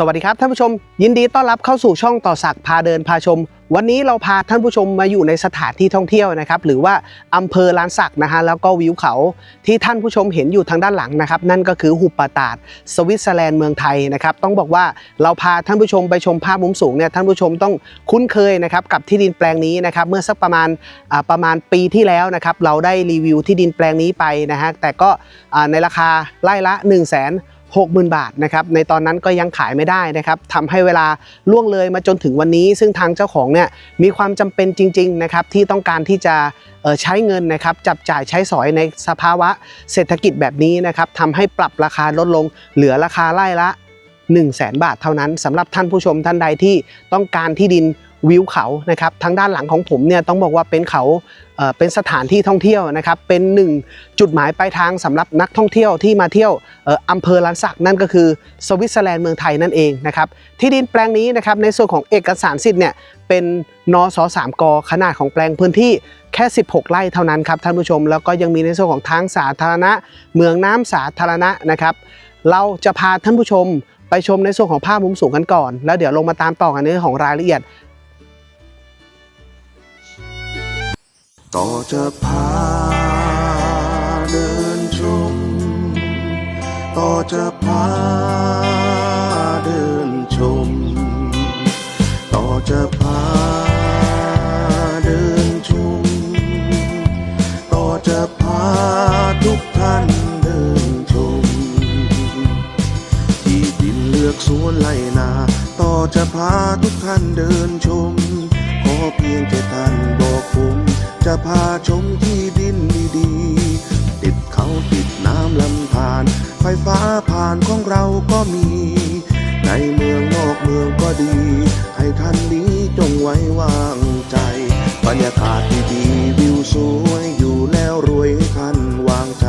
สวัสดีครับท่านผู้ชม ยินดีต้อนรับเข้าสู่ช่องต่อสักพาเดินพาชม วันนี้เราพาท่านผู้ชมมาอยู่ในสถานที่ท่องเที่ยวนะครับ หรือว่าอำเภอลานสักนะฮะแล้วก็วิวเขาที่ท่านผู้ชมเห็นอยู่ทางด้านหลังนะครับ นั่นก็คือหุบป่าตาดสวิตเซอร์แลนด์เมืองไทยนะครับ ต้องบอกว่าเราพาท่านผู้ชมไปชมภาพมุมสูงเนี่ยท่านผู้ชมต้องคุ้นเคยนะครับกับที่ดินแปลงนี้นะครับเมื่อสักประมาณประมาณปีที่แล้วนะครับเราได้รีวิวที่ดินแปลงนี้ไปนะฮะแต่ก็ในราคาไร่ละ 1 0 0 0 0แสน 60,000 บาทนะครับในตอนนั้นก็ยังขายไม่ได้นะครับทำให้เวลาล่วงเลยมาจนถึงวันนี้ ซึ่งทางเจ้าของเนี่ยมีความจำเป็นจริงๆนะครับที่ต้องการที่จะใช้เงินนะครับจับจ่ายใช้สอยในสภาวะเศรษฐกิจแบบนี้นะครับทำให้ปรับราคาลดลง เหลือราคาไร่ละ 1 0 0 0 0แบาทเท่านั้นสำหรับท่านผู้ชมท่านใดที่ต้องการที่ดิน วิวเขานะครับทางด้านหลังของผมเนี่ยต้องบอกว่าเป็นเขาเป็นสถานที่ท่องเที่ยวนะครับเป็นหนึ่งจุดหมายปลายทางสำหรับนักท่องเที่ยวที่มาเที่ยวอออำเภอลานสักนั่นก็คือสวิตเซอร์แลนด์เมืองไทยนั่นเองนะครับที่ดินแปลงนี้นะครับในส่วนของเอกสารสิทธิ์เนี่ยเป็นนสสามกขนาดของแปลงพื้นที่แค่ 16 ไร่เท่านั้นครับท่านผู้ชม แล้วก็ยังมีในส่วนของทางสาธารณะ เมืองน้ำสาธารณะนะครับเราจะพาท่านผู้ชมไปชมในส่วนของภาพมุมสูงกันก่อน แล้วเดี๋ยวลงมาตามต่อกันในเรื่องของรายละเอียด ต่อจะพาเดินชม ต่อจะพา ไฟฟ้าผ่านของเราก็มี ในเมืองนอกเมืองก็ดี ให้ท่านนี้จงไว้วางใจ บรรยากาศดีๆวิวสวยอยู่แล้วรวยให้ท่านวางใจ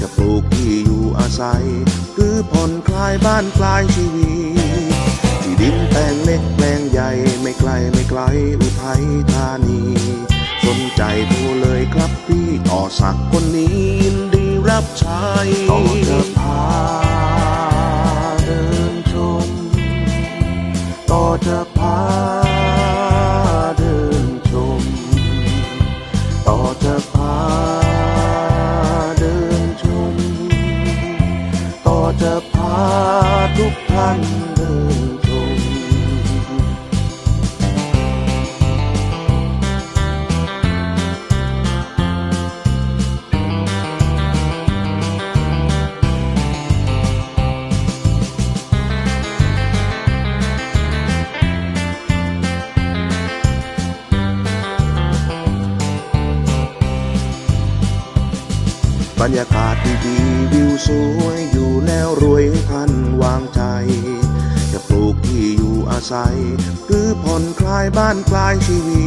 จะปลูกที่อยู่อาศัย หรือผ่อนคลายบ้านคลายชีวิตที่ดินแปลงเล็กแปลงใหญ่ไม่ไกลไม่ไกลอุทัยธานี สนใจโทรเลยครับพี่ต่อสักคนนี้ยินดี รับใช้ต่อจะพาเดินชมต่อจะ รรยากาศดีๆวิวสวยอยู่แล้วรวยให้ท่านวางใจ จะปลูกที่อยู่อาศัย หรือผ่อนคลายบ้านคลายชีวิ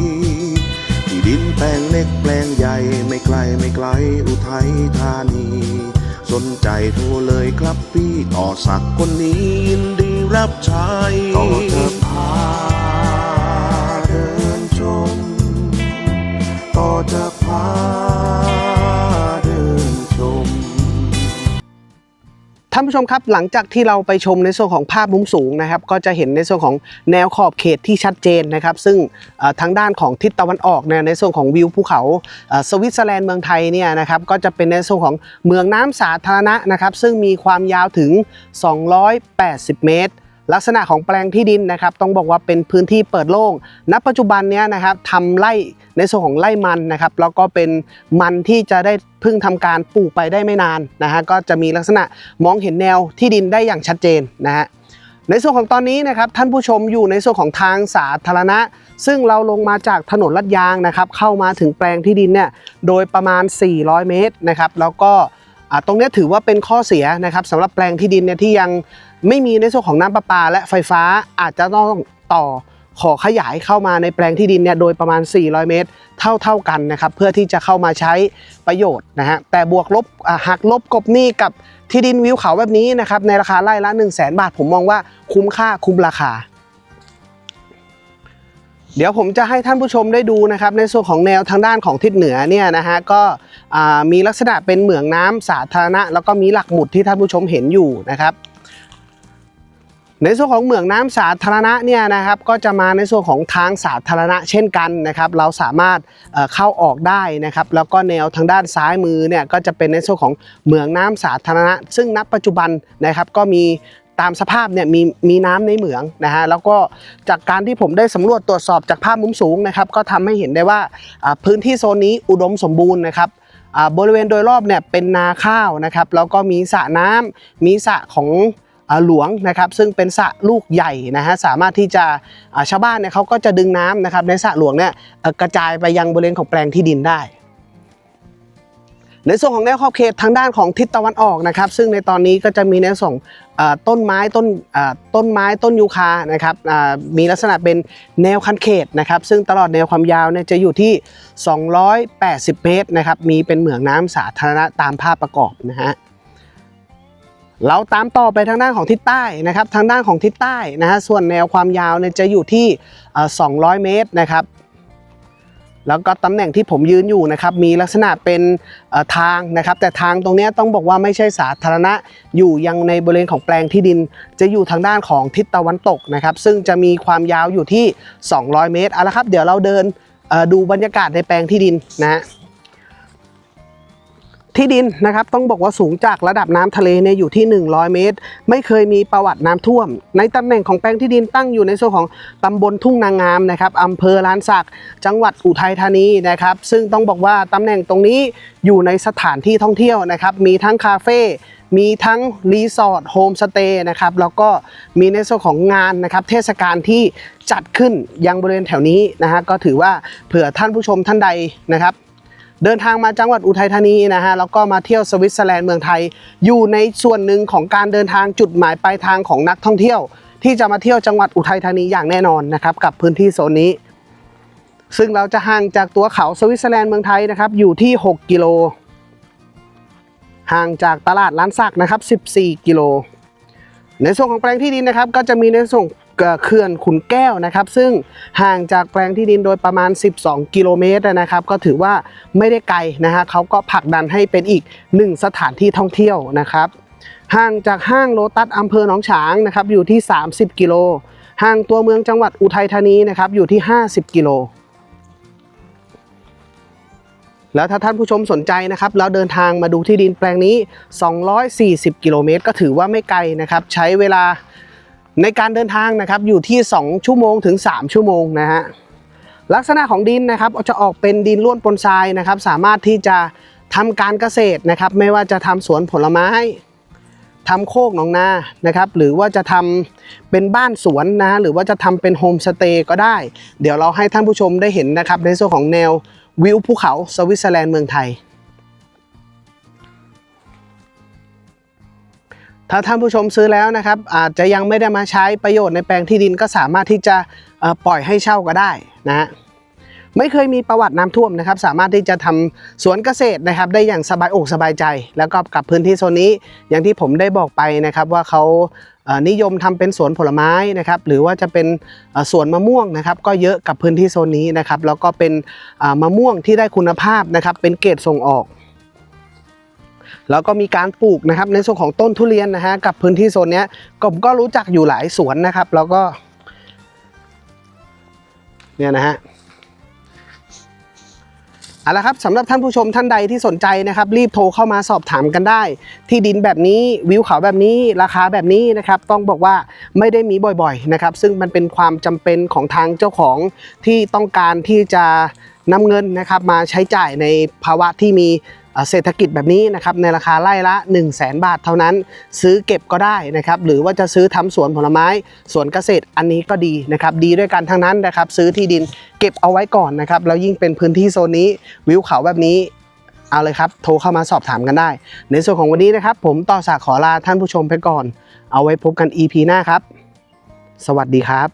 ตที่ดินแปลงเล็กแปลงใหญ่ไม่ไกลไม่ไกลอุทัยธานี สนใจโทรเลยครับพี่ต่อสักคนนี้ยินดีรับใช้ต่อจะพาเดินชมต่อจะ ท่านผู้ชมครับหลังจากที่เราไปชมในส่วนของภาพมุมสูงนะครับ ก็จะเห็นในส่วนของแนวขอบเขตที่ชัดเจนนะครับ ซึ่งทางด้านของทิศตะวันออกเนี่ยในส่วนของวิวภูเขาสวิตเซอร์แลนด์เมืองไทยเนี่ยนะครับก็จะเป็นในส่วนของเมืองน้ำสาธารณะนะครับ ซึ่งมีความยาวถึง 280 เมตร ลักษณะของแปลงที่ดินนะครับ ต้องบอกว่าเป็นพื้นที่เปิดโล่งณปัจจุบันเนี้ยนะครับทำไร่ในส่วนของไร่มันนะครับ แล้วก็เป็นมันที่จะได้เพิ่งทำการปลูกไปได้ไม่นานนะฮะก็จะมีลักษณะมองเห็นแนวที่ดินได้อย่างชัดเจนนะฮะในส่วนของตอนนี้นะครับท่านผู้ชมอยู่ในส่วนของทางสาธารณะ ซึ่งเราลงมาจากถนนลาดยางนะครับ เข้ามาถึงแปลงที่ดินเนี่ยโดยประมาณ 400 เมตรนะครับ แล้วก็ตรงนี้ถือว่าเป็นข้อเสียนะครับสำหรับแปลงที่ดินเนี่ยที่ยัง ไม่มีในส่วนของน้ำประปาและไฟฟ้าอาจจะต้องต่อขอขยายเข้ามาในแปลงที่ดินเนี่ยโดยประมาณ 400 เมตรเท่าเท่าๆกันนะครับเพื่อที่จะเข้ามาใช้ประโยชน์นะฮะแต่บวกลบหักลบกบหนี้กับที่ดินวิวเขาแบบนี้นะครับในราคาไร่ละ 1 0 0 0 0แบาท ผมมองว่าคุ้มค่าคุ้มราคา เดี๋ยวผมจะให้ท่านผู้ชมได้ดูนะครับในส่วนของแนวทางด้านของทิศเหนือเนี่ยนะฮะก็มีลักษณะเป็นเหมืองน้ำสาธารณะ แล้วก็มีหลักหมุดที่ท่านผู้ชมเห็นอยู่นะครับ ในส่วนของเหมืองน้ำสาธารณะเนี่ยนะครับก็จะมาในส่วนของทางสาธารณะเช่นกันนะครับ เราสามารถเข้าออกได้นะครับ แล้วก็แนวทางด้านซ้ายมือเนี่ยก็จะเป็นในส่วนของเหมืองน้ำสาธารณะ ซึ่งณปัจจุบันนะครับก็มีตามสภาพเนี่ยมีมีน้ำในเหมืองนะฮะแล้วก็จากการที่ผมได้สำรวจตรวจสอบจากภาพมุมสูงนะครับ ก็ทำให้เห็นได้ว่าพื้นที่โซนนี้อุดมสมบูรณ์นะครับบริเวณโดยรอบเนี่ยเป็นนาข้าวนะครับแล้วก็มีสระน้ำมีสระของ หลวงนะครับซึ่งเป็นสระลูกใหญ่นะฮะสามารถที่จะชาวบ้านเนี่ยเขาก็จะดึงน้ำนะครับในสระหลวงเนี่ยกระจายไปยังบริเวณของแปลงที่ดินได้ในส่วนของแนวขอบเขตทางด้านของทิศตะวันออกนะครับ ซึ่งในตอนนี้ก็จะมีในส่วนอ่าต้นไม้ต้นต้นไม้ต้นยูคานะครับมีลักษณะเป็นแนวคันเขตนะครับ ซึ่งตลอดแนวความยาวเนี่ยจะอยู่ที่ 280 เมตรนะครับ มีเป็นเหมืองน้ำสาธารณะตามภาพประกอบนะฮะ เราตามต่อไปทางด้านของทิศใต้นะครับ ทางด้านของทิศใต้นะฮะส่วนแนวความยาวเนี่ยจะอยู่ที่ 200 เมตรนะครับแล้วก็ตำแหน่งที่ผมยืนอยู่นะครับมีลักษณะเป็นทางนะครับ แต่ทางตรงนี้ต้องบอกว่าไม่ใช่สาธารณะอยู่ยังในบริเวณของแปลงที่ดิน จะอยู่ทางด้านของทิศตะวันตกนะครับ ซึ่งจะมีความยาวอยู่ที่ 200 เมตรเอาละครับ เดี๋ยวเราเดินดูบรรยากาศในแปลงที่ดินนะฮะ ที่ดินนะครับต้องบอกว่าสูงจากระดับน้ำทะเลเนี่ยอยู่ที่ 100 เมตร ไม่เคยมีประวัติน้ำท่วม ในตำแหน่งของแปลงที่ดินตั้งอยู่ในส่วนของตำบลทุ่งนางงามนะครับอำเภอลานสักจังหวัดอุทัยธานีนะครับซึ่งต้องบอกว่าตำแหน่งตรงนี้อยู่ในสถานที่ท่องเที่ยวนะครับ มีทั้งคาเฟ่มีทั้งรีสอร์ทโฮมสเตย์นะครับแล้วก็มีในส่วนของงานนะครับ เทศกาลที่จัดขึ้นยังบริเวณแถวนี้นะฮะก็ถือว่าเผื่อท่านผู้ชมท่านใดนะครับ เดินทางมาจังหวัดอุทัยธานีนะฮะแล้วก็มาเที่ยวสวิตเซอร์แลนด์เมืองไทย อยู่ในส่วนหนึ่งของการเดินทางจุดหมายปลายทางของนักท่องเที่ยว ที่จะมาเที่ยวจังหวัดอุทัยธานีอย่างแน่นอนนะครับกับพื้นที่โซนนี้ ซึ่งเราจะห่างจากตัวเขาสวิตเซอร์แลนด์เมืองไทยนะครับอยู่ที่ 6 กิโล ห่างจากตลาดล้านสักนะครับ 14 กิโล ในส่วนของแปลงที่ดินนะครับก็จะมีในส่วน เขื่อนขุนแก้วนะครับ ซึ่งห่างจากแปลงที่ดินโดยประมาณ 12 กิโลเมตรนะครับ ก็ถือว่าไม่ได้ไกลนะฮะเขาก็ผลักดันให้เป็นอีกหนึ่งสถานที่ท่องเที่ยวนะครับห่างจากห้างโลตัสอำเภอหนองฉางนะครับอยู่ที่ 30 กิโลห่างตัวเมืองจังหวัดอุทัยธานีนะครับอยู่ที่ 50 กิโลแล้วถ้าท่านผู้ชมสนใจนะครับแล้วเดินทางมาดูที่ดินแปลงนี้ 240 กิโลเมตร ก็ถือว่าไม่ไกลนะครับ ใช้เวลา ในการเดินทางนะครับอยู่ที่ 2 ชั่วโมงถึง 3 ชั่วโมงนะฮะลักษณะของดินนะครับจะออกเป็นดินล้วนปนทรายนะครับ สามารถที่จะทำการเกษตรนะครับ ไม่ว่าจะทำสวนผลไม้ทำโคกหนองนานะครับ หรือว่าจะทำเป็นบ้านสวนนะฮะหรือว่าจะทำเป็นโฮมสเตย์ก็ได้ เดี๋ยวเราให้ท่านผู้ชมได้เห็นนะครับ ในส่วนของแนววิวภูเขาสวิตเซอร์แลนด์เมืองไทย ถ้าท่านผู้ชมซื้อแล้วนะครับ อาจจะยังไม่ได้มาใช้ประโยชน์ในแปลงที่ดินก็สามารถที่จะปล่อยให้เช่าก็ได้นะฮะไม่เคยมีประวัติน้ำท่วมนะครับ สามารถที่จะทำสวนเกษตรนะครับ ได้อย่างสบายอกสบายใจ แล้วก็กับพื้นที่โซนนี้ อย่างที่ผมได้บอกไปนะครับว่าเขานิยมทำเป็นสวนผลไม้นะครับ หรือว่าจะเป็นสวนมะม่วงนะครับ ก็เยอะกับพื้นที่โซนนี้นะครับ แล้วก็เป็นมะม่วงที่ได้คุณภาพนะครับ เป็นเกรดส่งออก แล้วก็มีการปลูกนะครับในส่วนของต้นทุเรียนนะฮะกับพื้นที่โซนนี้ผมก็รู้จักอยู่หลายสวนนะครับ แล้วก็เนี่ยนะฮะเอาละครับสำหรับท่านผู้ชมท่านใดที่สนใจนะครับ รีบโทรเข้ามาสอบถามกันได้ ที่ดินแบบนี้วิวเขาแบบนี้ราคาแบบนี้นะครับ ต้องบอกว่าไม่ได้มีบ่อยๆนะครับ ซึ่งมันเป็นความจำเป็นของทางเจ้าของที่ต้องการที่จะนำเงินนะครับ มาใช้จ่ายในภาวะที่มี เศรษฐกิจแบบนี้นะครับในราคาไร่ละ 1 0 0 0 0แบาทเท่านั้น ซื้อเก็บก็ได้นะครับหรือว่าจะซื้อทำสวนผลไม้สวนเกษตรอันนี้ก็ดีนะครับดีด้วยกันทั้งนั้นนะครับซื้อที่ดินเก็บเอาไว้ก่อนนะครับแล้วยิ่งเป็นพื้นที่โซนนี้วิวเขาแบบนี้เอาเลยครับ โทรเข้ามาสอบถามกันได้ ในส่วนของวันนี้นะครับ ผมต่อสากขอลาท่านผู้ชมไปก่อน เอาไว้พบกัน EP หน้าครับ สวัสดีครับ